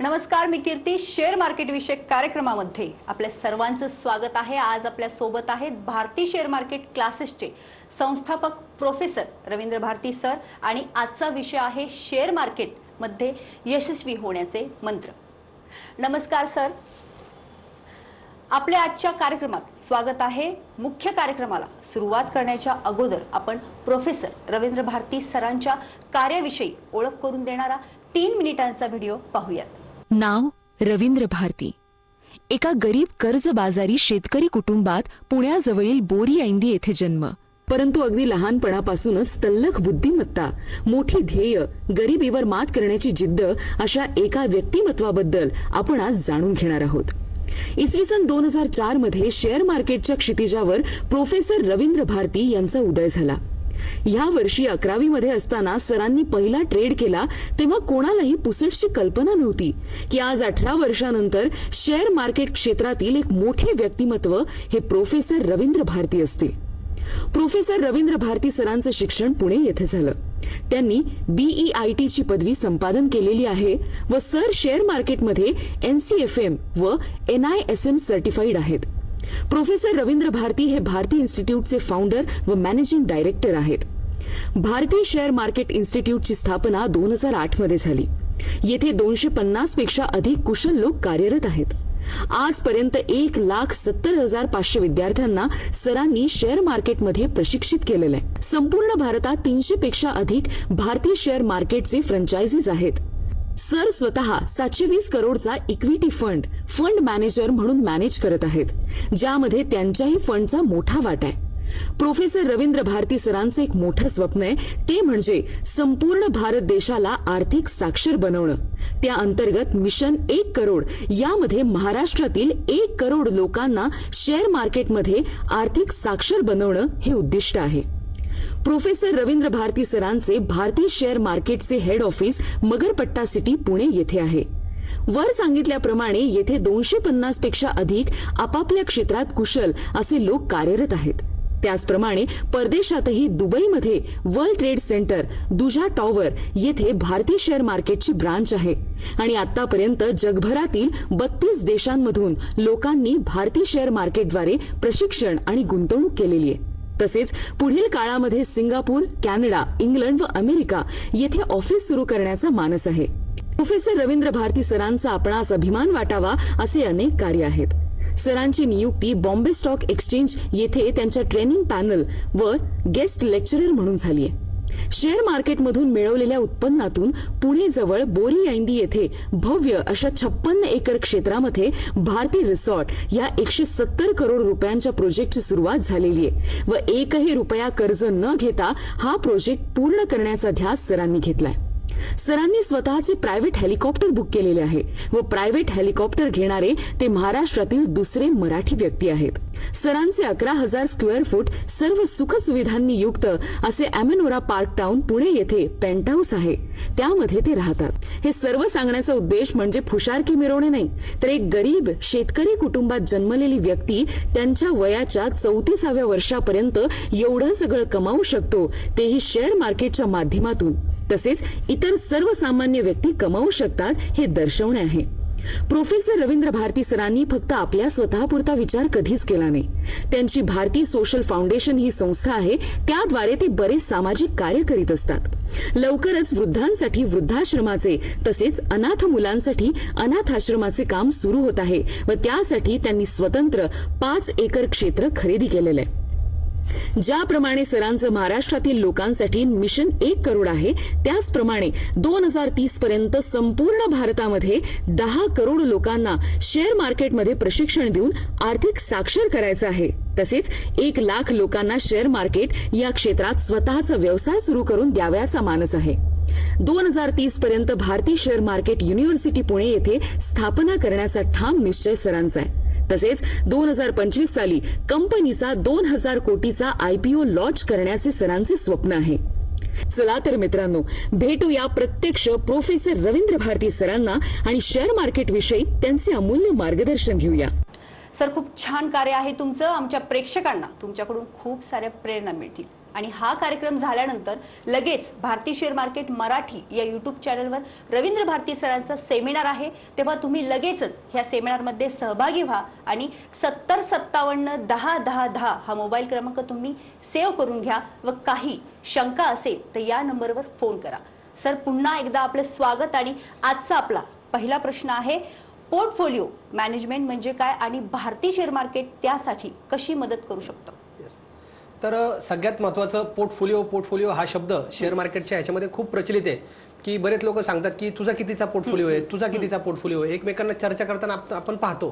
नमस्कार मी कीर्ती. Share market विषयक कार्यक्रमामध्ये आपल्या सर्वांचं स्वागत आहे. आज आपल्यासोबत आहेत भारती शेअर मार्केट क्लासेसचे संस्थापक प्रोफेसर रवींद्र भारती सर आणि आजचा विषय आहे शेअर मार्केटमध्ये यशस्वी होण्याचे मंत्र. नमस्कार सर. आपल्या आजच्या कार्यक्रमात स्वागत आहे. मुख्य कार्यक्रमाला सुरुवात करण्याच्या अगोदर आपण प्रोफेसर रवींद्र भारती सरांच्या कार्याविषयी ओळख करून देणारा तीन मिनिटांचा व्हिडिओ पाहूयात. नाव रवींद्र भारती. एका गरीब कर्जबाजारी शेतकरी कुटुंबात पुण्याजवळील बोरी ऐंदी येथे जन्म. परंतु अगदी लहानपणापासूनच तल्लख बुद्धिमत्ता मोठी ध्येय गरिबीवर मात करण्याची जिद्द अशा एका व्यक्तिमत्वाबद्दल आपण आज जाणून घेणार आहोत. इसवी सन दोन हजार चारमध्ये शेअर मार्केटच्या क्षितिजावर प्रोफेसर रवींद्र भारती यांचा उदय झाला. या वर्षी अकरावी मध्ये असताना सरांनी पहिला ट्रेड केला तेव्हा कोणालाही पुसटची कल्पना नव्हती. की आज अठरा वर्षानंतर शेअर मार्केट क्षेत्रातील एक मोठे व्यक्तिमत्व हे प्रोफेसर रवींद्र भारती असतील. प्रोफेसर रवींद्र भारती सरांचं शिक्षण पुणे येथे झालं. त्यांनी बीईआय टी ची पदवी संपादन केलेली आहे व सर शेअर मार्केटमध्ये एनसीएफएम व एनआयएसएम सर्टिफाईड आहेत. प्रोफेसर रवींद्र भारती हे भारती इन्स्टिट्यूटचे फाउंडर व मॅनेजिंग डायरेक्टर आहेत. भारतीय शेअर मार्केट इन्स्टिट्यूटची स्थापना दोन हजार आठमध्ये झाली. येथे दोनशे पन्नासपेक्षा अधिक कुशल लोक कार्यरत आहेत. आजपर्यंत एक लाख सत्तर हजार पाचशे विद्यार्थ्यांना सरांनी शेअर मार्केटमध्ये प्रशिक्षित केलेलं आहे. संपूर्ण भारतात तीनशे पेक्षा अधिक भारतीय शेअर मार्केटचे फ्रँचायझीज आहेत. सर स्वतः सातशे वीस करोडचा इक्विटी फंड फंड मॅनेजर म्हणून मॅनेज करत आहेत ज्यामध्ये त्यांच्याही फंडचा मोठा वाटा आहे. प्रोफेसर रवींद्र भारती सरांचं एक मोठं स्वप्न आहे ते म्हणजे संपूर्ण भारत देशाला आर्थिक साक्षर बनवणं. त्या अंतर्गत मिशन एक करोड यामध्ये महाराष्ट्रातील एक करोड लोकांना शेअर मार्केटमध्ये आर्थिक साक्षर बनवणं हे उद्दिष्ट आहे. प्रोफेसर रवींद्र भारती सरांचे भारतीय शेअर मार्केटचे head office Magarpatta city Pune येथे आहे. वर सांगितल्याप्रमाणे येथे दोनशे पन्नासपेक्षा अधिक आपापल्या क्षेत्रात कुशल असे लोक कार्यरत आहेत. त्याचप्रमाणे परदेशातही दुबईमध्ये वर्ल्ड ट्रेड सेंटर दुजा टॉवर येथे भारतीय शेअर मार्केटची ब्रांच आहे. आणि आतापर्यंत जगभरातील बत्तीस देशांमधून लोकांनी भारतीय शेअर मार्केटद्वारे प्रशिक्षण आणि गुंतवणूक केलेली आहे. तसेच पुढील काळामध्ये सिंगापूर कॅनडा इंग्लंड व अमेरिका येथे ऑफिस सुरू करण्याचा मानस आहे. प्रोफेसर रवींद्र भारती सरांचा आपणास अभिमान वाटावा असे अनेक कार्य आहेत. सरांची नियुक्ती बॉम्बे स्टॉक एक्सचेंज येथे त्यांच्या ट्रेनिंग पॅनल व गेस्ट लेक्चरर म्हणून झाली आहे शेअर मार्केटमधून मिळवलेल्या उत्पन्नातून पुणे जवळ बोरी ऐंदी येथे भव्य अशा छप्पन्न एकर क्षेत्रामध्ये भारती रिसॉर्ट या एकशे सत्तर करोड रुपयांच्या प्रोजेक्टची सुरुवात झालेली आहे. व एकही रुपया कर्ज न घेता हा प्रोजेक्ट पूर्ण करण्याचा ध्यास सरांनी घेतलाय. सरांनी स्वतःचे प्रायव्हेट हेलिकॉप्टर बुक केलेले आहे व प्रायव्हेट हेलिकॉप्टर घेणारे ते महाराष्ट्रातील दुसरे मराठी व्यक्ती आहेत. सरांचे अकरा हजार स्क्वेअर फूट सर्व सुखसुविधांनी युक्त असे अमेनोरा पार्क टाउन पुणे येथे पेंट हाऊस आहे. त्यामध्ये ते राहतात. हे सर्व सांगण्याचा उद्देश म्हणजे फुशारकी मिरवणे नाही तर एक गरीब शेतकरी कुटुंबात जन्मलेली व्यक्ती त्यांच्या वयाच्या चौतीसाव्या वर्षापर्यंत एवढं सगळं कमावू शकतो तेही शेअर मार्केटच्या माध्यमातून. तसेच इतर सर्वसामान्य व्यक्ती कमावू शकतात हे दर्शवणे आहे. प्रोफेसर रवींद्र भारती सरांनी फक्त आपल्या स्वतःपुरता विचार कधीच केला नाही. त्यांची भारती सोशल फाउंडेशन ही संस्था आहे त्याद्वारे ते बरेच सामाजिक कार्य करीत असतात. लवकरच वृद्धांसाठी वृद्धाश्रमाचे तसेच अनाथ मुलांसाठी अनाथाश्रमाचे काम सुरू होत आहे व त्यासाठी त्यांनी स्वतंत्र पाच एकर क्षेत्र खरेदी केलेलं आहे. ज्याप्रमाणे सरांचं महाराष्ट्रातील लोकांसाठी मिशन एक करोड आहे त्याचप्रमाणे दोन हजार तीस पर्यंत संपूर्ण भारतामध्ये दहा करोड लोकांना शेअर मार्केटमध्ये प्रशिक्षण देऊन आर्थिक साक्षर करायचं आहे. तसेच एक लाख लोकांना शेअर मार्केट या क्षेत्रात स्वतःचा व्यवसाय सुरू करून द्यावयाचा मानस आहे. दोन हजार तीस पर्यंत भारतीय शेअर मार्केट युनिव्हर्सिटी पुणे येथे स्थापना करण्याचा ठाम निश्चय सरांचा आहे. तसेच दोन हजार पंचवीस साली कंपनीचा दोन हजार कोटीचा आयपीओ लॉन्च करण्याचे सरांचे स्वप्न आहे. चला तर मित्रांनो भेटूया प्रत्यक्ष प्रोफेसर रवींद्र भारती सरांना आणि शेअर मार्केट विषयी त्यांचे अमूल्य मार्गदर्शन घेऊया. सर खूप छान कार्य आहे तुमचं आमच्या प्रेक्षकांना. तुमच्याकडून खूप साऱ्या प्रेरणा मिळतील. आणि हा कार्यक्रम झाल्यानंतर लगेच भारती शेअर मार्केट मराठी या युट्यूब चॅनलवर रवींद्र भारती सरांचा सेमिनार आहे. तेव्हा तुम्ही लगेचच ह्या सेमिनारमध्ये सहभागी व्हा आणि सत्तर सत्तावन्न दहा दहा दहा हा मोबाईल क्रमांक तुम्ही सेव्ह करून घ्या व काही शंका असेल तर या नंबरवर फोन करा. सर पुन्हा एकदा आपलं स्वागत आणि आजचा आपला पहिला प्रश्न आहे. पोर्टफोलिओ मॅनेजमेंट म्हणजे काय आणि भारतीय शेअर मार्केट त्यासाठी कशी मदत करू शकतं? तर सगळ्यात महत्त्वाचं पोर्टफोलिओ पोर्टफोलिओ हा शब्द शेअर मार्केटच्या ह्याच्यामध्ये खूप प्रचलित आहे. की बरेच लोक सांगतात की तुझा कितीचा पोर्टफोलिओ आहे तुझा कितीचा पोर्टफोलिओ आहे? एकमेकांना चर्चा करताना आप- आपण पाहतो.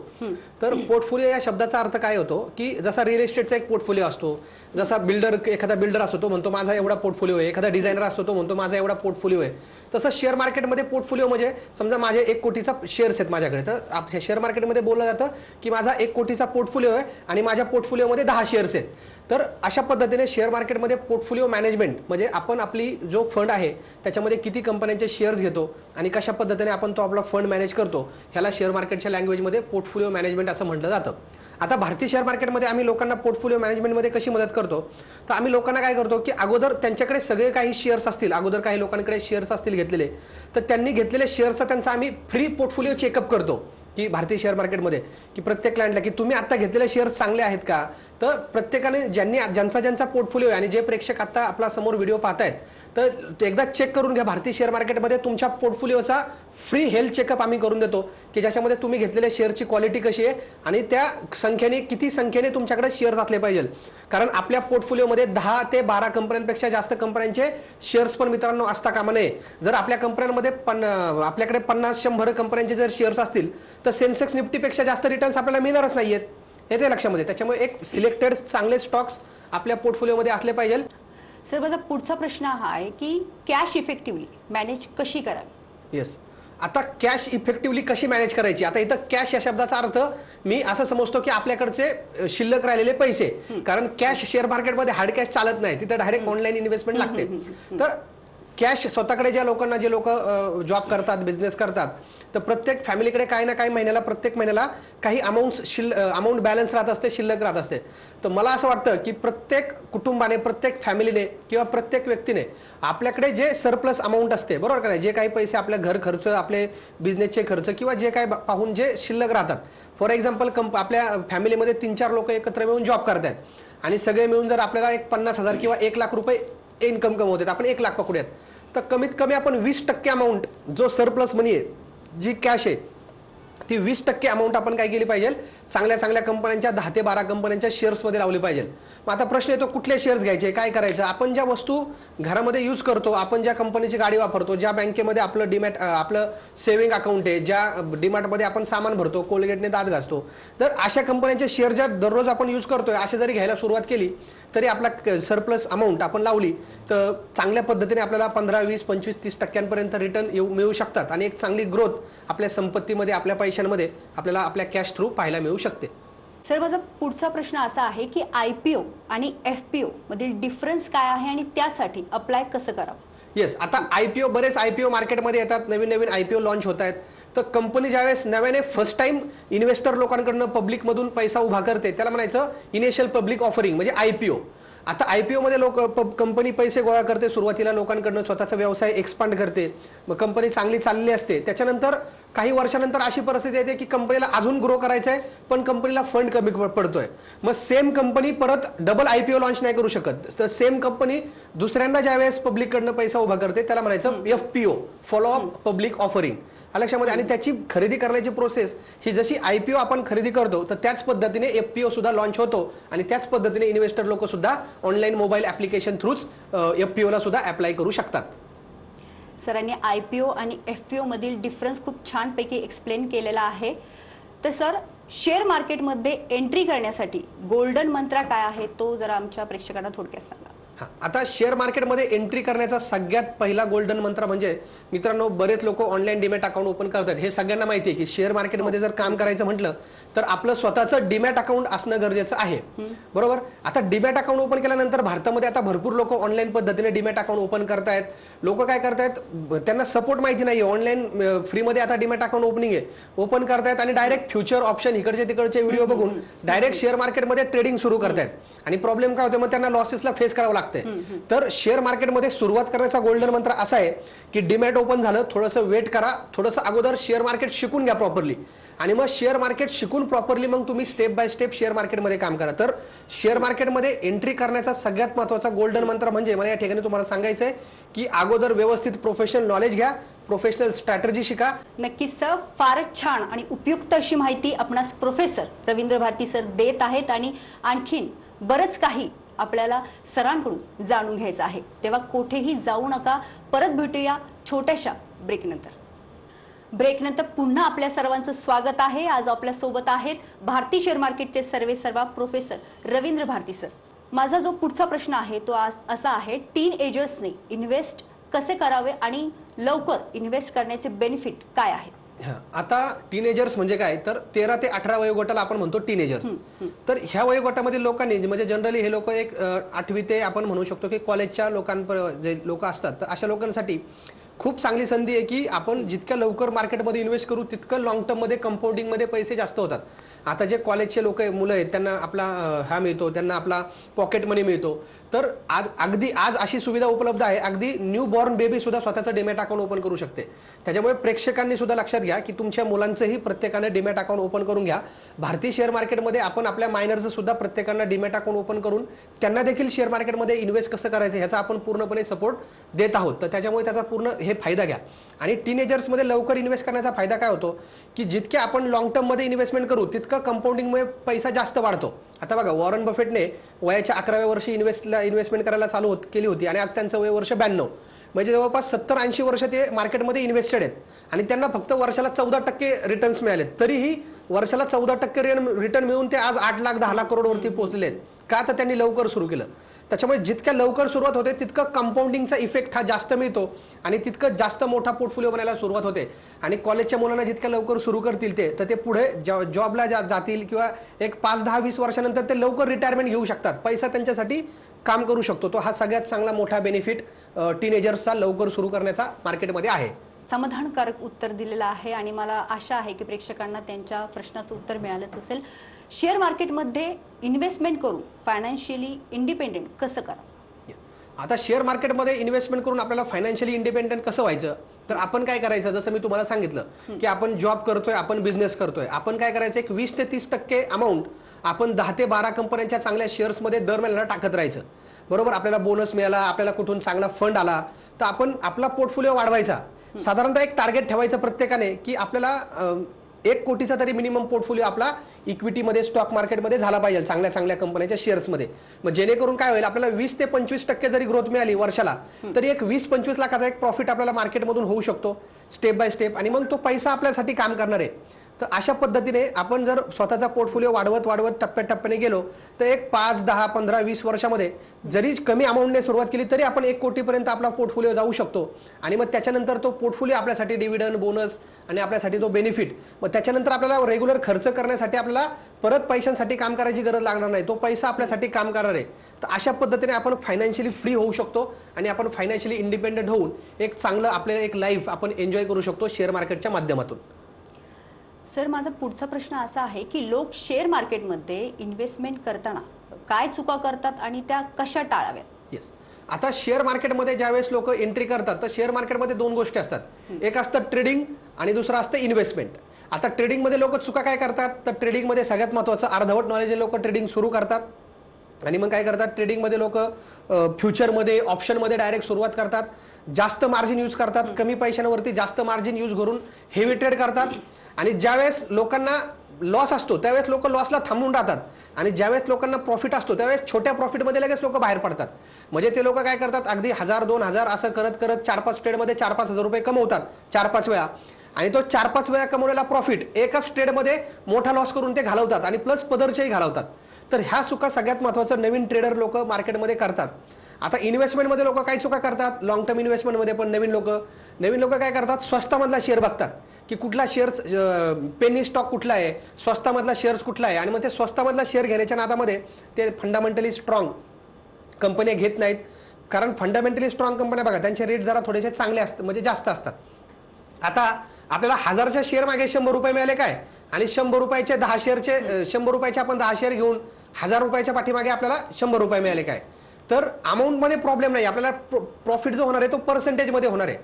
तर पोर्टफोलिओ या शब्दाचा अर्थ काय होतो? की जसा रिअल एस्टेटचा एक पोर्टफोलिओ असतो जसा बिल्डर एखादा बिल्डर असतो तो म्हणतो माझा एवढा पोर्टफोलिओ आहे. एखादा डिझायनर असतो तो म्हणतो माझा एवढा पोर्टफोलिओ आहे. तसं शेअर मार्केटमध्ये पोर्टफोलिओ म्हणजे समजा माझे एक कोटीचा शेअर्स आहेत माझ्याकडे तर शेअर मार्केटमध्ये बोललं जातं की माझा एक कोटीचा पोर्टफोलिओ आहे आणि माझ्या पोर्टफोलिओमध्ये दहा शेअर्स आहेत. तर अशा पद्धतीने शेअर मार्केटमध्ये पोर्टफोलिओ मॅनेजमेंट म्हणजे आपण आपली जो फंड आहे त्याच्यामध्ये किती कंपन्यांचे शेअर्स घेतो आणि कशा पद्धतीने आपण तो आपला फंड मॅनेज करतो ह्याला शेअर मार्केटच्या लँग्वेजमध्ये पोर्टफोलिओ मॅनेजमेंट असं म्हटलं जातं. आता भारतीय शेअर मार्केटमध्ये आम्ही लोकांना पोर्टफोलिओ मॅनेजमेंटमध्ये कशी मदत करतो? तर आम्ही लोकांना काय करतो की अगोदर त्यांच्याकडे सगळे काही शेअर्स असतील अगोदर काही लोकांकडे शेअर्स असतील घेतलेले तर त्यांनी घेतलेले शेअर्सचा त्यांचा आम्ही फ्री पोर्टफोलिओ चेकअप करतो. की भारतीय शेअर मार्केटमध्ये की प्रत्येक क्लायंटला की तुम्ही आता घेतलेले शेअर्स चांगले आहेत का? तर प्रत्येकाने ज्यांनी ज्यांचा ज्यांचा पोर्टफोलिओ आहे आणि जे प्रेक्षक आता आपला समोर व्हिडिओ पाहतायत तर ते एकदा चेक करून घ्या. भारतीय शेअर मार्केटमध्ये तुमच्या पोर्टफोलिओचा फ्री हेल्थ चेकअप आम्ही करून देतो की ज्याच्यामध्ये तुम्ही घेतलेल्या शेअरची क्वालिटी कशी आहे आणि त्या संख्येने किती संख्येने तुमच्याकडे शेअर्स असले पाहिजे. कारण आपल्या पोर्टफोलिओमध्ये दहा ते बारा कंपन्यांपेक्षा जास्त कंपन्यांचे शेअर्स पण मित्रांनो असता कामा नये. जर आपल्या कंपन्यांमध्ये पन आपल्याकडे पन्नास शंभर कंपन्यांचे जर शेअर्स असतील तर सेन्सेक्स निफ्टीपेक्षा जास्त रिटर्न्स आपल्याला मिळणारच नाही आहेत हे ते लक्षामध्ये. त्याच्यामुळे एक सिलेक्टेड चांगले स्टॉक्स आपल्या पोर्टफोलिओमध्ये असले पाहिजे. सर माझा पुढचा प्रश्न हा आहे की कॅश इफेक्टिव्हली मॅनेज कशी करावी? येस आता कॅश इफेक्टिव्हली कशी मॅनेज करायची? आता इथं कॅश या शब्दाचा अर्थ मी असं समजतो की आपल्याकडचे शिल्लक राहिलेले पैसे. कारण कॅश शेअर मार्केटमध्ये हार्ड कॅश चालत नाही. तिथं डायरेक्ट ऑनलाईन इन्व्हेस्टमेंट लागते. तर कॅश स्वतःकडे ज्या लोकांना जे लोक जॉब करतात बिझनेस करतात तर प्रत्येक फॅमिलीकडे काही ना काही महिन्याला प्रत्येक महिन्याला काही अमाऊंट शिल्ल अमाऊंट बॅलन्स राहत असते शिल्लक राहत असते. तर मला असं वाटतं की प्रत्येक कुटुंबाने प्रत्येक फॅमिलीने किंवा प्रत्येक व्यक्तीने आपल्याकडे जे सरप्लस अमाऊंट असते बरोबर का नाही? जे काही पैसे आपल्या घर खर्च आपले बिझनेसचे खर्च किंवा जे काही पाहून जे शिल्लक राहतात. फॉर एक्झाम्पल कंप आपल्या फॅमिलीमध्ये तीन चार लोक एकत्र मिळून जॉब करतात आणि सगळे मिळून जर आपल्याला एक पन्नास हजार किंवा एक लाख रुपये इन्कम कमवतात आपण एक लाख पकडूयात. तर कमीत कमी आपण वीस टक्के अमाऊंट जो सरप्लस मनी आहे जी कॅश आहे ती वीस टक्के अमाऊंट आपण काय केली पाहिजे? चांगल्या चांगल्या कंपन्यांच्या दहा ते बारा कंपन्यांच्या शेअर्समध्ये लावली पाहिजे. मग आता प्रश्न येतो कुठले शेअर्स घ्यायचे काय करायचं? आपण ज्या वस्तू घरामध्ये यूज करतो आपण ज्या कंपनीची गाडी वापरतो ज्या बँकेमध्ये आपलं डीमॅट आपलं सेव्हिंग अकाउंट आहे ज्या डिमॅटमध्ये आपण सामान भरतो कोलगेटने दात घासतो तर अशा कंपन्यांचे शेअर ज्या दररोज आपण यूज करतोय असे जरी घ्यायला सुरुवात केली तरी आपला सरप्लस अमाऊंट आपण लावली तर चांगल्या पद्धतीने आपल्याला पंधरा वीस पंचवीस तीस टक्क्यांपर्यंत रिटर्न येऊ मिळू शकतात. आणि एक चांगली ग्रोथ आपल्या संपत्तीमध्ये आपल्या पैशांमध्ये आपल्याला आपल्या कॅश थ्रू पाहायला मिळू शकते. सर माझा पुढचा प्रश्न असा आहे की आय पी ओ आणि एफ पी ओ मधील डिफरन्स काय आहे आणि त्यासाठी अप्लाय कसं करावं? येस आता आयपीओ बरेच आयपीओ मार्केटमध्ये येतात नवीन नवीन आयपीओ लॉन्च होत आहेत. तर कंपनी ज्यावेळेस नव्याने फर्स्ट टाइम इन्व्हेस्टर लोकांकडनं पब्लिकमधून पैसा उभा करते त्याला म्हणायचं इनिशियल पब्लिक ऑफरिंग म्हणजे आयपीओ आता आयपीओ मध्ये लोक कंपनी पैसे गोळा करते सुरुवातीला लोकांकडनं स्वतःचा व्यवसाय एक्सपांड करते. मग कंपनी चांगली चालली असते. त्याच्यानंतर काही वर्षानंतर अशी परिस्थिती येते की कंपनीला अजून ग्रो करायचं आहे पण कंपनीला फंड कमी प- पडतोय. मग सेम कंपनी परत डबल आयपीओ लॉन्च नाही करू शकत. तर सेम कंपनी दुसऱ्यांदा ज्यावेळेस पब्लिककडनं पैसा उभा करते त्याला म्हणायचं F P O follow up public offering लक्षामध्ये आणि त्याची खरेदी करण्याची प्रोसेस ही जशी आयपीओ आपण खरेदी करतो तर त्याच पद्धतीने एफपीओ सुद्धा लॉन्च होतो. आणि त्याच पद्धतीने इन्व्हेस्टर लोक सुद्धा ऑनलाईन मोबाईल ऍप्लिकेशन थ्रूच एफ पी ओला सुद्धा अप्लाय करू शकतात. सरांनी आय पी ओ आणि एफ पी ओमधील मधील डिफरन्स खूप छानपैकी एक्सप्लेन केलेला आहे. तर सर शेअर मार्केटमध्ये एंट्री करण्यासाठी गोल्डन मंत्रा काय आहे? तो जरा आमच्या प्रेक्षकांना थोडक्यात सांगा. आता शेअर मार्केटमध्ये एंट्री करण्याचा सगळ्यात पहिला गोल्डन मंत्र म्हणजे मित्रांनो बरेच लोक ऑनलाईन डिमॅट अकाउंट ओपन करतात. हे सगळ्यांना माहिती आहे की शेअर मार्केटमध्ये जर काम करायचं म्हटलं तर आपलं स्वतःचं डिमॅट अकाउंट असणं गरजेचं आहे. बरोबर? आता डिमॅट अकाउंट ओपन केल्यानंतर भारतामध्ये आता भरपूर लोक ऑनलाईन पद्धतीने डिमॅट अकाउंट ओपन करतायत. लोक काय करतायत? त्यांना सपोर्ट माहिती नाही ऑनलाईन फ्रीमध्ये आता डिमॅट अकाउंट ओपनिंग आहे. ओपन करतायत आणि डायरेक्ट फ्युचर ऑप्शन इकडचे तिकडचे व्हिडिओ बघून डायरेक्ट शेअर मार्केटमध्ये ट्रेडिंग सुरू करतायत. आणि प्रॉब्लेम काय होतो मग त्यांना लॉसेसला फेस करावं लागतं. लागते. तर शेअर मार्केटमध्ये सुरुवात करण्याचा गोल्डन मंत्र असा आहे की डिमॅट ओपन झालं थोडंसं वेट करा थोडंसं अगोदर शेअर मार्केट शिकून घ्या प्रॉपरली आणि मग शेअर मार्केट शिकून प्रॉपरली मग तुम्ही स्टेप बाय स्टेप शेअर मार्केटमध्ये काम करा. तर शेअर मार्केटमध्ये एंट्री करण्याचा सगळ्यात महत्त्वाचा गोल्डन मंत्र म्हणजे मला या ठिकाणी तुम्हाला सांगायचं आहे की अगोदर व्यवस्थित प्रोफेशनल नॉलेज घ्या प्रोफेशनल स्ट्रॅटेजी शिका. नक्कीच सर फारच छान आणि उपयुक्त अशी माहिती आपणास प्रोफेसर रवींद्र भारती सर देत आहेत. आणि आणखीन बरंच काही आपल्याला सरांकडून जाणून घ्यायचं आहे. तेव्हा कुठेही जाऊ नका परत भेटूया छोट्याशा ब्रेकनंतर ब्रेकनंतर पुन्हा आपल्या सर्वांचं स्वागत आहे. आज आपल्यासोबत आहेत भारती शेअर मार्केटचे सर्वे सर्वा प्रोफेसर रवींद्र भारती सर माझा जो पुढचा प्रश्न आहे तो आज असा आहे टीन एजर्सने इन्व्हेस्ट कसे करावे आणि लवकर इन्व्हेस्ट करण्याचे बेनिफिट काय आहेत? हा, आता टीनेजर्स म्हणजे काय? तर तेरा ते अठरा वयोगटाला आपण म्हणतो टीनेजर्स तर ह्या वयोगटामधील लोकांनी म्हणजे जनरली हे लोक एक आठवी ते आपण म्हणू शकतो की कॉलेजच्या लोकांपर जे लोक असतात तर अशा लोकांसाठी खूप चांगली संधी आहे की आपण जितक्या लवकर मार्केटमध्ये इन्व्हेस्ट करू तितकं लॉंग टर्ममध्ये कंपाऊंडिंगमध्ये पैसे जास्त होतात. आता जे कॉलेजचे लोक मुलं आहेत त्यांना आपला हा मिळतो त्यांना आपला पॉकेट मनी मिळतो. तर आज अगदी आज अशी सुविधा उपलब्ध आहे. अगदी न्यू बॉर्न बेबी सुद्धा स्वतःचं डिमॅट अकाउंट ओपन करू शकते. त्याच्यामुळे प्रेक्षकांनी सुद्धा लक्षात घ्या की तुमच्या मुलांचंही प्रत्येकाने डिमॅट अकाउंट ओपन करून घ्या. भारतीय शेअर मार्केटमध्ये आपण आपल्या मायनरचं सुद्धा प्रत्येकांना डिमॅट अकाउंट ओपन करून त्यांना देखील शेअर मार्केटमध्ये इन्व्हेस्ट कसं करायचं ह्याचा आपण पूर्णपणे सपोर्ट देत आहोत. तर त्याच्यामुळे त्याचा पूर्ण हे फायदा घ्या. आणि टीनेजर्समध्ये लवकर इन्व्हेस्ट करण्याचा फायदा काय होतो? की जितके आपण लॉंग टर्ममध्ये इन्व्हेस्टमेंट करू तितकं कंपाऊंडिंगमुळे पैसा जास्त वाढतो. आता बघा वॉरन बफेटने वयाच्या अकराव्या वर्षी इन्व्हेस्टला इन्व्हेस्टमेंट करायला चालू होत केली होती. आणि आज त्यांचं वय वर्ष ब्याण्णव. म्हणजे जवळपास सत्तर ऐंशी वर्ष ते मार्केटमध्ये इन्व्हेस्टेड आहेत. आणि त्यांना फक्त वर्षाला चौदा टक्के रिटर्न्स मिळाले तरीही वर्षाला चौदा टक्के रिटर्न मिळून ते आज आठ लाख दहा लाख करोडवरती पोहोचलेले आहेत. का तर त्यांनी लवकर सुरू केलं. त्याच्यामुळे जितक्या लवकर सुरुवात होते तितकं कंपाऊंडिंगचा इफेक्ट हा जास्त मिळतो आणि तितकं जास्त मोठा पोर्टफोलिओ बनायला सुरुवात होते. आणि कॉलेजच्या मुलांना जितक्या लवकर सुरू करतील ते तर ते पुढे जॉ- जॉबला जा जातील किंवा एक पाच दहा वीस वर्षानंतर ते लवकर रिटायरमेंट घेऊ शकतात. पैसा त्यांच्यासाठी काम करू शकतो. तो हा सगळ्यात चांगला मोठा बेनिफिट टीनेजर्सचा लवकर सुरू करण्याचा मार्केटमध्ये आहे. समाधानकारक उत्तर दिलेलं आहे आणि मला आशा आहे की प्रेक्षकांना त्यांच्या प्रश्नाचं उत्तर मिळालंच असेल. शेअर मार्केटमध्ये इन्व्हेस्टमेंट करून फायनान्शियली इंडिपेंडेंट कसं करा? आता शेअर मार्केटमध्ये इन्व्हेस्टमेंट करून आपल्याला फायनान्शियली इंडिपेंडेंट कसं व्हायचं? तर आपण काय करायचं? जसं मी तुम्हाला सांगितलं की आपण जॉब करतोय आपण बिझनेस करतोय. आपण काय करायचं? एक वीस ते तीस टक्के अमाऊंट आपण दहा ते बारा कंपन्यांच्या चांगल्या शेअर्समध्ये दर महिन्याला टाकत राहायचं. बरोबर? आपल्याला बोनस मिळाला आपल्याला कुठून चांगला फंड आला तर आपण आपला पोर्टफोलिओ वाढवायचा. साधारणतः एक टार्गेट ठेवायचं प्रत्येकाने की आपल्याला एक कोटीचा तरी मिनिमम पोर्टफोलिओ आपला इक्विटीमध्ये स्टॉक मार्केटमध्ये झाला पाहिजे चांगल्या चांगल्या कंपन्यांच्या शेअर्समध्ये मग जेणेकरून काय होईल आपल्याला वीस ते पंचवीस टक्के जरी ग्रोथ मिळाली वर्षाला तरी एक वीस पंचवीस लाखाचा एक प्रॉफिट आपल्याला मार्केटमधून होऊ शकतो स्टेप बाय स्टेप आणि मग तो पैसा आपल्यासाठी काम करणार आहे. तर अशा पद्धतीने आपण जर स्वतःचा पोर्टफोलिओ वाढवत वाढवत टप्प्याटप्प्याने गेलो तर एक पाच दहा पंधरा वीस वर्षामध्ये जरी कमी अमाऊंटने सुरुवात केली तरी आपण एक कोटीपर्यंत आपला पोर्टफोलिओ जाऊ शकतो. आणि मग त्याच्यानंतर तो पोर्टफोलिओ आपल्यासाठी डिव्हिडंड बोनस आणि आपल्यासाठी तो बेनिफिट मग त्याच्यानंतर आपल्याला रेग्युलर खर्च करण्यासाठी आपल्याला परत पैशांसाठी काम करायची गरज लागणार नाही. तो पैसा आपल्यासाठी काम करणार आहे. तर अशा पद्धतीने आपण फायनान्शियली फ्री होऊ शकतो आणि आपण फायनान्शियली इंडिपेंडेंट होऊन एक चांगलं आपल्याला एक लाईफ आपण एन्जॉय करू शकतो शेअर मार्केटच्या माध्यमातून. सर माझा पुढचा प्रश्न असा आहे की लोक शेअर मार्केटमध्ये इन्व्हेस्टमेंट करताना काय चुका करतात आणि त्या कशा टाळाव्यात? येस आता शेअर मार्केटमध्ये ज्यावेळेस लोक एंट्री करतात तर शेअर मार्केटमध्ये दोन गोष्टी असतात. एक असतं ट्रेडिंग आणि दुसरं असतं इन्व्हेस्टमेंट आता ट्रेडिंगमध्ये लोक चुका काय करतात? तर ट्रेडिंगमध्ये सगळ्यात महत्त्वाचं अर्धवट नॉलेज लोक ट्रेडिंग सुरू करतात. आणि मग काय करतात? ट्रेडिंगमध्ये लोक फ्युचरमध्ये ऑप्शनमध्ये डायरेक्ट सुरुवात करतात. जास्त मार्जिन यूज करतात. कमी पैशांवरती जास्त मार्जिन यूज करून हेवी ट्रेड करतात. आणि ज्यावेळेस लोकांना लॉस असतो त्यावेळेस लोक लॉसला थांबून राहतात. आणि ज्यावेळेस लोकांना प्रॉफिट असतो त्यावेळेस छोट्या प्रॉफिटमध्ये लगेच लोक बाहेर पडतात. म्हणजे ते लोक काय करतात अगदी हजार दोन हजार असं करत करत चार पाच ट्रेडमध्ये चार पाच हजार रुपये कमवतात चार पाच वेळा. आणि तो चार पाच वेळा कमवलेला प्रॉफिट एकाच ट्रेडमध्ये मोठा लॉस करून ते घालवतात आणि प्लस पदरचेही घालवतात. तर ह्या चुका सगळ्यात महत्त्वाचं नवीन ट्रेडर लोक मार्केटमध्ये करतात. आता इन्व्हेस्टमेंटमध्ये लोक काय चुका करतात लॉंग टर्म इन्व्हेस्टमेंटमध्ये पण नवीन लोक. नवीन लोक काय करतात स्वस्तामधला शेअर बघतात. की कुठला शेअर्स पेनी स्टॉक कुठला आहे स्वस्तामधला शेअर्स कुठला आहे? आणि मग ते स्वस्तामधला शेअर घेण्याच्या नादामध्ये ते फंडामेंटली स्ट्रॉंग कंपन्या घेत नाहीत. कारण फंडामेंटली स्ट्रॉंग कंपन्या बघा त्यांचे रेट जरा थोडेसे चांगले असतात म्हणजे जास्त असतात. आता आपल्याला हजारच्या शेअर मागे शंभर रुपये मिळाले काय? आणि शंभर रुपयाचे दहा शेअरचे शंभर रुपयाचे आपण दहा शेअर घेऊन हजार रुपयाच्या पाठीमागे आपल्याला शंभर रुपये मिळाले काय? तर अमाऊंटमध्ये प्रॉब्लेम नाही. आपल्याला प्रॉफिट जो होणार आहे तो पर्सेंटेजमध्ये होणार आहे.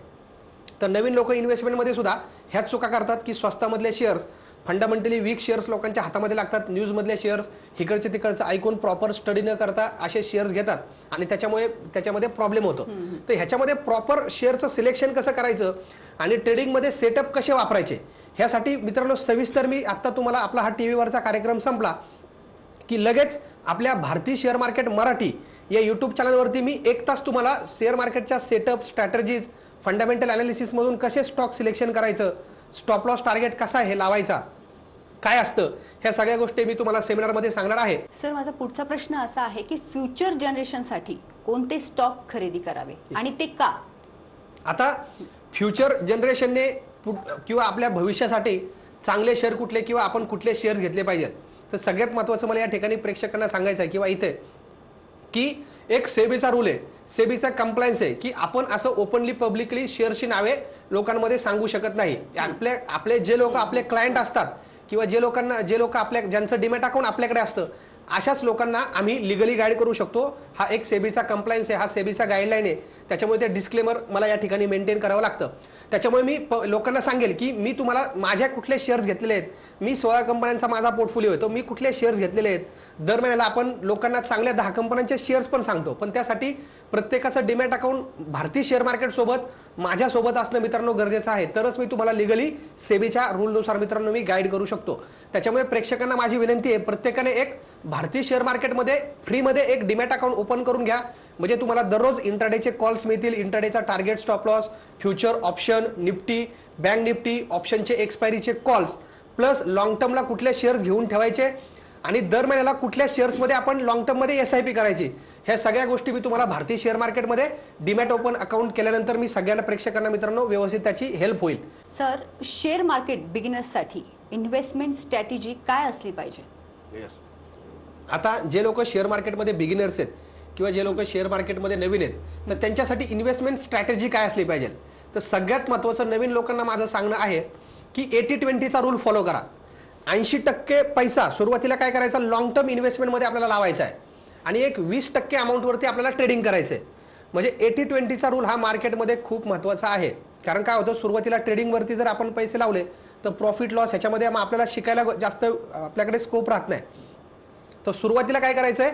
तर नवीन लोक इन्व्हेस्टमेंटमध्ये सुद्धा ह्याच चुका करतात की स्वस्तामधले शेअर्स फंडामेंटली वीक शेअर्स लोकांच्या हातामध्ये लागतात न्यूजमधले शेअर्स इकडचे तिकडचं ऐकून प्रॉपर स्टडी न करता असे शेअर्स घेतात आणि त्याच्यामुळे त्याच्यामध्ये प्रॉब्लेम होतो. तर ह्याच्यामध्ये प्रॉपर शेअरचं सिलेक्शन कसं करायचं आणि ट्रेडिंगमध्ये सेटअप कसे वापरायचे? ह्यासाठी मित्रांनो सविस्तर मी आत्ता तुम्हाला आपला हा टी व्हीवरचा कार्यक्रम संपला की लगेच आपल्या भारतीय शेअर मार्केट मराठी या यूट्यूब चॅनलवरती मी एक तास तुम्हाला शेअर मार्केटच्या सेटअप स्ट्रॅटर्जीज फंडामेंटल अनालिसिसमधून कसे स्टॉक सिलेक्शन करायचं? स्टॉप लॉस टार्गेट कसा हे लावायचा? काय असतं? ह्या सगळ्या गोष्टी मी तुम्हाला सेमिनारमध्ये सांगणार आहे. सर माझा पुढचा प्रश्न असा आहे की फ्युचर जनरेशनसाठी कोणते स्टॉक खरेदी करावे आणि ते का? आता फ्युचर जनरेशनने किंवा आपल्या भविष्यासाठी चांगले शेअर कुठले किंवा आपण कुठले शेअर्स घेतले पाहिजेत? तर सगळ्यात महत्त्वाचं मला या ठिकाणी प्रेक्षकांना सांगायचं आहे किंवा इथे की एक सेबीचा रूल आहे. सेबीचा कंप्लायन्स आहे की आपण असं ओपनली पब्लिकली शेअरची नावे लोकांमध्ये सांगू शकत नाही. आपले आपले जे लोक आपले क्लायंट असतात किंवा जे लोकांना जे लोक आपल्या ज्यांचं डिमेट अकाउंट आपल्याकडे असतं अशाच लोकांना आम्ही लिगली गाईड करू शकतो. हा एक सेबीचा कंप्लायन्स आहे हा सेबीचा गाईडलाईन आहे. त्याच्यामुळे ते डिस्क्लेमर मला या ठिकाणी मेंटेन करावं लागतं. त्याच्यामुळे मी प- लोकांना सांगेल की मी तुम्हाला माझ्या कुठले शेअर्स घेतलेले आहेत मी सोळा कंपन्यांचा माझा पोर्टफोलिओ आहे तो मी कुठले शेअर्स घेतलेले आहेत दर महिन्याला आपण लोकांना चांगल्या दहा कंपन्यांचे शेअर्स पण सांगतो. पण त्यासाठी प्रत्येकाचं demat account Bharatiya share market सोबत माझ्यासोबत असणं मित्रांनो गरजेचं आहे. तरच मी तुम्हाला लिगली सेबीच्या रूलनुसार मित्रांनो मी गाईड करू शकतो. त्याच्यामुळे प्रेक्षकांना माझी विनंती आहे प्रत्येकाने एक भारतीय शेअर मार्केटमध्ये फ्रीमध्ये एक डिमॅट अकाउंट ओपन करून घ्या. म्हणजे तुम्हाला दररोज इंटरडेचे कॉल्स मिळतील इंटरडेचा target stop loss future option Nifty bank Nifty ऑप्शनचे एक्सपायरीचे कॉल्स प्लस लॉंग टर्मला कुठले शेअर्स घेऊन ठेवायचे आणि दर महिन्याला कुठल्या शेअर्समध्ये आपण लॉंग टर्ममध्ये एस आय पी करायची ह्या सगळ्या गोष्टी मी तुम्हाला भारतीय शेअर मार्केटमध्ये डिमॅट ओपन अकाउंट केल्यानंतर मी सगळ्यांना प्रेक्षकांना मित्रांनो व्यवस्थित त्याची हेल्प होईल. सर शेअर मार्केट बिगिनर्ससाठी इन्व्हेस्टमेंट स्ट्रॅटेजी काय असली पाहिजे? आता जे लोक शेअर मार्केटमध्ये बिगिनर्स आहेत किंवा जे लोक शेअर मार्केटमध्ये नवीन आहेत तर त्यांच्यासाठी इन्व्हेस्टमेंट स्ट्रॅटेजी काय असली पाहिजे? तर सगळ्यात महत्त्वाचं नवीन लोकांना माझं सांगणं आहे की एटी ट्वेंटीचा रूल फॉलो करा. ऐंशी टक्के पैसा सुरुवातीला काय करायचा? लॉंग टर्म इन्व्हेस्टमेंटमध्ये आपल्याला लावायचा आहे. आणि एक वीस टक्के अमाऊंटवरती आपल्याला ट्रेडिंग करायचं आहे. म्हणजे एटी ट्वेंटीचा रूल हा मार्केटमध्ये खूप महत्त्वाचा आहे. कारण काय होतं? सुरुवातीला ट्रेडिंगवरती जर आपण पैसे लावले तर प्रॉफिट लॉस ह्याच्यामध्ये मग आपल्याला शिकायला जास्त आपल्याकडे स्कोप राहत नाही. तर सुरुवातीला काय करायचं आहे?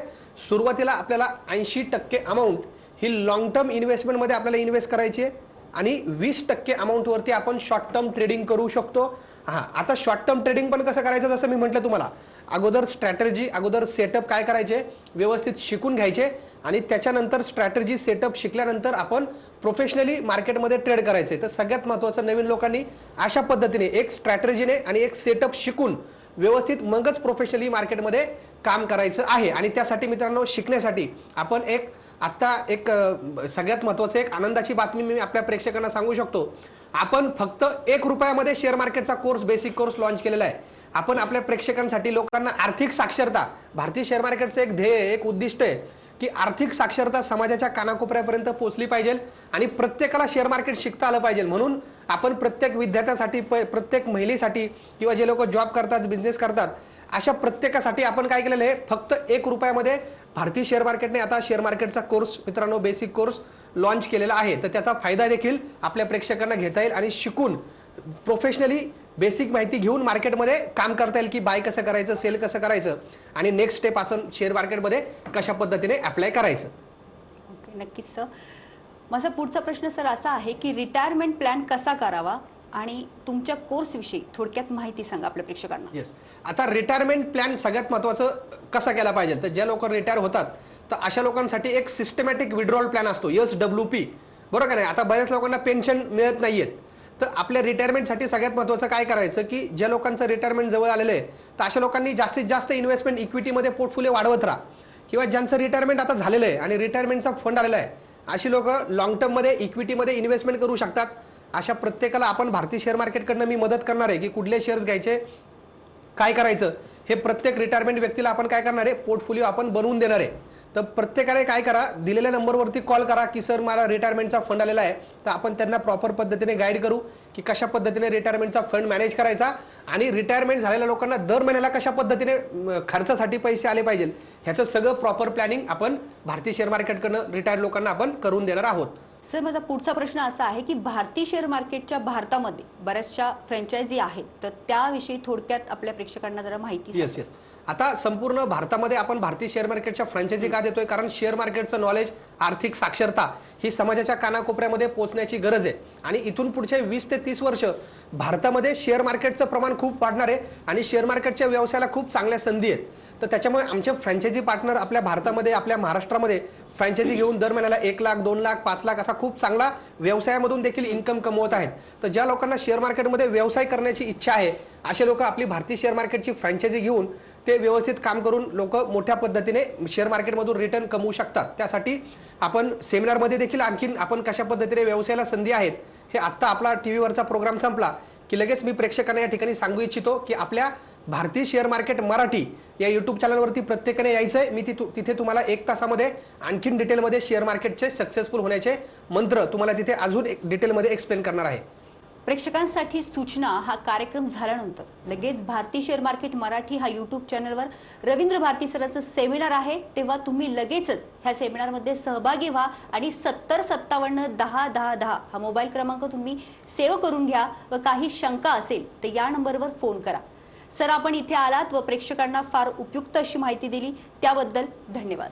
सुरुवातीला आपल्याला ऐंशी टक्के अमाऊंट ही लॉंग टर्म इन्व्हेस्टमेंटमध्ये आपल्याला इन्व्हेस्ट करायची आहे. आणि वीस टक्के अमाऊंटवरती आपण शॉर्ट टर्म ट्रेडिंग करू शकतो. हां आता शॉर्ट टर्म ट्रेडिंग पण कसं करायचं जसं मी म्हटलं तुम्हाला. अगोदर स्ट्रॅटर्जी अगोदर सेटअप काय करायचे? व्यवस्थित शिकून घ्यायचे आणि त्याच्यानंतर स्ट्रॅटर्जी सेटअप शिकल्यानंतर आपण प्रोफेशनली मार्केटमध्ये ट्रेड करायचे. तर सगळ्यात महत्त्वाचं नवीन लोकांनी अशा पद्धतीने एक स्ट्रॅटर्जीने आणि एक सेटअप शिकून व्यवस्थित मगच प्रोफेशनली मार्केटमध्ये काम करायचं आहे. आणि त्यासाठी मित्रांनो शिकण्यासाठी आपण एक आत्ता एक सगळ्यात महत्त्वाचं एक आनंदाची बातमी मी आपल्या प्रेक्षकांना सांगू शकतो. आपण फक्त एक रुपयामध्ये शेअर मार्केटचा कोर्स बेसिक कोर्स लॉन्च केलेला आहे. आपण आपल्या प्रेक्षकांसाठी लोकांना आर्थिक साक्षरता भारतीय शेअर मार्केटचं एक ध्येय एक उद्दिष्ट आहे की आर्थिक साक्षरता समाजाच्या कानाकोपऱ्यापर्यंत पोहोचली पाहिजे आणि प्रत्येकाला शेअर मार्केट शिकता आलं पाहिजे. म्हणून आपण प्रत्येक विद्यार्थ्यासाठी प- प्रत्येक महिलेसाठी किंवा जे लोक जॉब करतात बिझनेस करतात अशा प्रत्येकासाठी आपण काय केलेलं आहे? फक्त एक रुपयामध्ये भारतीय शेअर मार्केटने आता शेअर मार्केटचा कोर्स मित्रांनो बेसिक कोर्स लॉन्च केलेला आहे. तर त्याचा फायदा देखील आपल्या प्रेक्षकांना घेता येईल आणि शिकून प्रोफेशनली बेसिक माहिती घेऊन मार्केटमध्ये काम करता येईल की बाय कसं करायचं सेल कसं करायचं आणि नेक्स्ट स्टेप असं शेअर मार्केटमध्ये कशा पद्धतीने अप्लाय करायचं. ओके नक्कीच सर माझा पुढचा प्रश्न सर असा आहे की रिटायरमेंट प्लॅन कसा करावा? आणि तुमच्या कोर्सविषयी थोडक्यात माहिती सांगा आपल्या प्रेक्षकांना. येस आता रिटायरमेंट प्लॅन सगळ्यात महत्त्वाचं कसा केला पाहिजे? तर ज्या लोक रिटायर होतात तर अशा लोकांसाठी एक सिस्टमॅटिक विड्रॉल प्लॅन असतो. यस डब्ल्यू पी बरोबर का नाही आता बऱ्याच लोकांना पेन्शन मिळत नाहीयेत. तर आपल्या रिटायरमेंटसाठी सगळ्यात महत्त्वाचं काय करायचं की ज्या लोकांचं रिटायरमेंट जवळ आलेलं आहे तर अशा लोकांनी जास्तीत जास्त इन्व्हेस्टमेंट इक्विटीमध्ये पोर्टफोलिओ वाढवत राहा. किंवा ज्यांचं रिटायरमेंट आता झालेलं आहे आणि रिटायरमेंटचा फंड आलेला आहे अशी लोक लॉंग टर्ममध्ये इक्विटीमध्ये इन्व्हेस्टमेंट करू शकतात. अशा प्रत्येकाला आपण भारतीय शेअर मार्केटकडनं मी मदत करणार आहे की कुठले शेअर्स घ्यायचे काय करायचं हे प्रत्येक रिटायरमेंट व्यक्तीला आपण काय करणार आहे? पोर्टफोलिओ आपण बनवून देणार आहे. तर प्रत्येकाने काय करा दिलेल्या नंबरवरती कॉल करा की सर मला रिटायरमेंटचा फंड आलेला आहे. तर आपण त्यांना प्रॉपर पद्धतीने गाईड करू की कशा पद्धतीने रिटायरमेंटचा फंड मॅनेज करायचा आणि रिटायरमेंट झालेल्या लोकांना दर महिन्याला कशा पद्धतीने खर्चासाठी पैसे आले पाहिजे. ह्याचं सगळं प्रॉपर प्लॅनिंग आपण भारतीय शेअर मार्केटकडनं रिटायर लोकांना आपण करून देणार आहोत. सर माझा पुढचा प्रश्न असा आहे की भारतीय शेअर मार्केटच्या भारतामध्ये बऱ्याचशा फ्रँचायझी आहेत तर त्याविषयी थोडक्यात आपल्या प्रेक्षकांना जरा माहिती येस येस आता संपूर्ण भारतामध्ये आपण भारतीय शेअर मार्केटच्या फ्रँचायझी का देतोय? कारण शेअर मार्केटचं नॉलेज आर्थिक साक्षरता ही समाजाच्या कानाकोपऱ्यामध्ये पोहोचण्याची गरज आहे. आणि इथून पुढचे वीस ते तीस वर्ष भारतामध्ये शेअर मार्केटचं प्रमाण खूप वाढणार आहे आणि शेअर मार्केटच्या व्यवसायाला खूप चांगल्या संधी आहेत. तर त्याच्यामुळे आमचे फ्रँचायझी पार्टनर आपल्या भारतामध्ये आपल्या महाराष्ट्रामध्ये फ्रँचायझी घेऊन दर महिन्याला एक लाख दोन लाख पाच लाख असा खूप चांगला व्यवसायामधून देखील इन्कम कमवत आहेत. तर ज्या लोकांना शेअर मार्केटमध्ये व्यवसाय करण्याची इच्छा आहे असे लोक आपली भारतीय शेअर मार्केटची फ्रँचायझी घेऊन ते व्यवस्थित काम करून लोक मोठ्या पद्धतीने शेअर मार्केटमधून रिटर्न कमवू शकतात. त्यासाठी आपण सेमिनारमध्ये देखील आणखीन आपण कशा पद्धतीने व्यवसायाला संधी आहेत हे आत्ता आपला टी व्हीवरचा प्रोग्राम संपला की लगेच मी प्रेक्षकांना या ठिकाणी सांगू इच्छितो की आपल्या भारतीय शेअर मार्केट मराठी या युट्यूब चॅनलवरती प्रत्येकाने यायचं आहे मी तिथू तिथे तुम्हाला एक तासामध्ये आणखीन डिटेलमध्ये शेअर मार्केटचे सक्सेसफुल होण्याचे मंत्र तुम्हाला तिथे अजून एक डिटेलमध्ये एक्सप्लेन करणार आहे. प्रेक्षकांसाठी सूचना हा कार्यक्रम झाल्यानंतर. लगेच भारतीय शेअर मार्केट मराठी हा यूट्यूब चॅनलवर रवींद्र भारती सरांचं सेमिनार आहे. तेव्हा तुम्ही लगेचच ह्या सेमिनारमध्ये सहभागी व्हा आणि सत्तर सत्तावन्न दहा दहा दहा हा मोबाईल क्रमांक तुम्ही सेव्ह करून घ्या व काही शंका असेल तर या नंबरवर फोन करा. सर आपण इथे आलात व प्रेक्षकांना फार उपयुक्त अशी माहिती दिली. त्याबद्दल धन्यवाद.